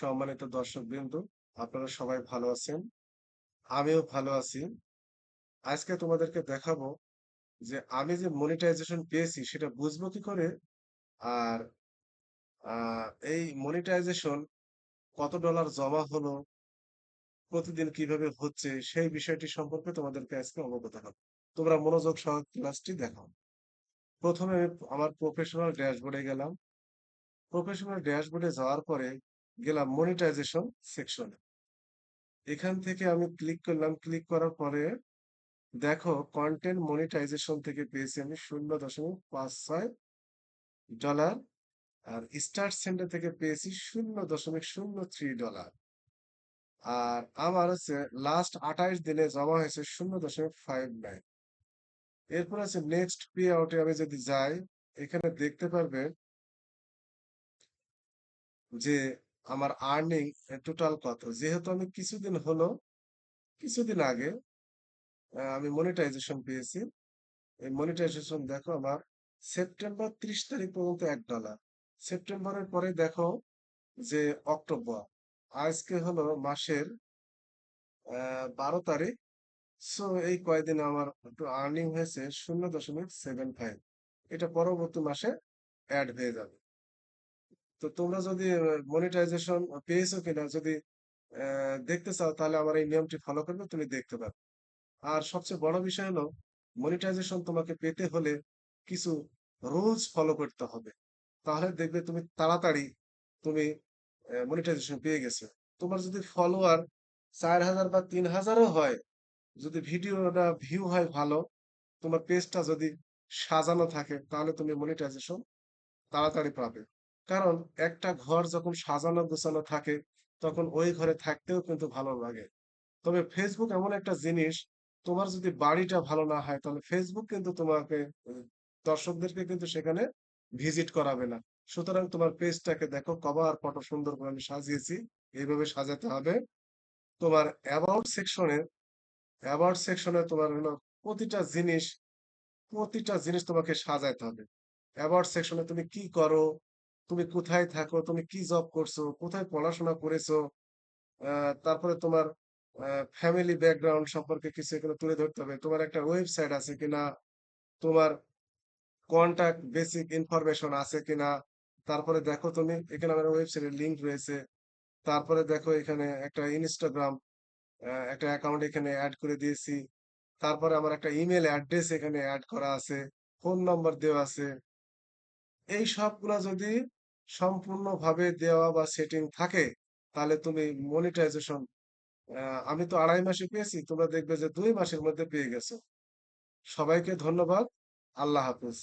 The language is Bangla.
সম্মানিত দর্শকবৃন্দ, আপনারা সবাই ভালো আছেন। আমিও ভালো আছি। আজকে তোমাদেরকে দেখাবো যে আমি যে মনিটাইজেশন পেয়েছি সেটা বুঝব কি করে? আর এই মনিটাইজেশন কত ডলার জমা হলো? প্রতিদিন কীভাবে হচ্ছে? সেই বিষয়টি সম্পর্কে তোমাদেরকে আজকে অবগত হব। তোমরা মনোযোগ সহ ক্লাসটি দেখো। প্রথমে আমার প্রফেশনাল ড্যাশবোর্ডে গেলাম। প্রফেশনাল ড্যাশবোর্ডে যাওয়ার পরে গেলাম মনিটাইজেশন সেকশনে। এখান থেকে আমি ক্লিক করলাম। ক্লিক করার পরে দেখো কন্টেন্ট মনিটাইজেশন থেকে পেয়েছি আমি 0.56 ডলার। আর স্টার সেন্টার থেকে পেয়েছি 0.03 ডলার। আর আমার হচ্ছে লাস্ট 28 দিনে জমা হয়েছে 0.59 এরপর আছে নেক্সট পে আউটে আমি যদি যাই, এখানে দেখতে পারবেন যে আমার আর্নিং টোটাল কত? যেহেতু আমি কিছুদিন হলো, কিছুদিন আগে আমি মনিটাইজেশন পেয়েছি। এই মনিটাইজেশন দেখো আমার সেপ্টেম্বর ৩০ তারিখ পর্যন্ত $1 সেপ্টেম্বরের পরে দেখো যে অক্টোবর। আজকে হলো মাসের ১২ তারিখ। সো এই কয়দিনে আমার একটু আর্নিং হয়েছে 0.75 এটা পরবর্তী মাসে অ্যাড হয়ে যাবে। তো তোমরা যদি মনিটাইজেশন পেয়েছ কিনা যদি দেখতে চাও তাহলে আমার এই নিয়মটি ফলো করবে তুমি দেখতে পারবে। আর সবচেয়ে বড় বিষয় হলো মনিটাইজেশন তোমাকে পেতে হলে কিছু রুলস ফলো করতে হবে। তাহলে দেখবে তুমি তাড়াতাড়ি তুমি মনিটাইজেশন পেয়ে গেছো। তোমার যদি ফলোয়ার ৪০০০ বা তিন হাজারও হয়, যদি ভিডিওটা ভিউ হয় ভালো, তোমার পেজটা যদি সাজানো থাকে তাহলে তুমি মনিটাইজেশন তাড়াতাড়ি পাবে। কারণ একটা ঘর যখন সাজানো গোছানো থাকে তখন ওই ঘরে থাকতেও কিন্তু ভালো লাগে। তবে ফেসবুক এমন একটা জিনিস তোমার যদি বাড়িটা ভালো না হয় তাহলে Facebook কিন্তু তোমাকে দর্শকদেরকে কিন্তু সেখানে ভিজিট করাবে না। সুতরাং তোমার পেজটাকে দেখো কভার ফটো সুন্দর করে আমি সাজিয়েছি। এইভাবে সাজাতে হবে। তোমার অ্যাবাউট সেকশনে অ্যাবাউট সেকশনে তোমার হলো প্রতিটা জিনিস, প্রতিটা জিনিস তোমাকে সাজাইতে হবে। অ্যাবাউট সেকশনে তুমি কি করো? তুমি কোথায় থাকো? তুমি কি জব করছ? কোথায় পড়াশোনা করেছ? তারপরে তোমার ফ্যামিলি ব্যাকগ্রাউন্ড সম্পর্কে কিছু এগুলো তুলে ধরতে হবে। তোমার একটা ওয়েবসাইট আছে কিনা? তোমার কনট্যাক্ট বেসিক ইনফরমেশন আছে কিনা? তারপরে দেখো তুমি, এখানে আমার ওয়েবসাইটের লিঙ্ক রয়েছে। তারপরে দেখো এখানে একটা ইনস্টাগ্রাম একটা অ্যাকাউন্ট এখানে অ্যাড করে দিয়েছি। তারপরে আমার একটা ইমেল অ্যাড্রেস এখানে অ্যাড করা আছে। ফোন নম্বর দেওয়া আছে। এই সবগুলা যদি সম্পূর্ণভাবে দেওয়া বা সেটিং থাকে, তাহলে তুমি মনিটাইজেশন আমি তো ২.৫ মাসে পেয়েছি। তোমরা দেখবে যে দুই মাসের মধ্যে পেয়ে গেছো। সবাইকে ধন্যবাদ। আল্লাহ হাফেজ।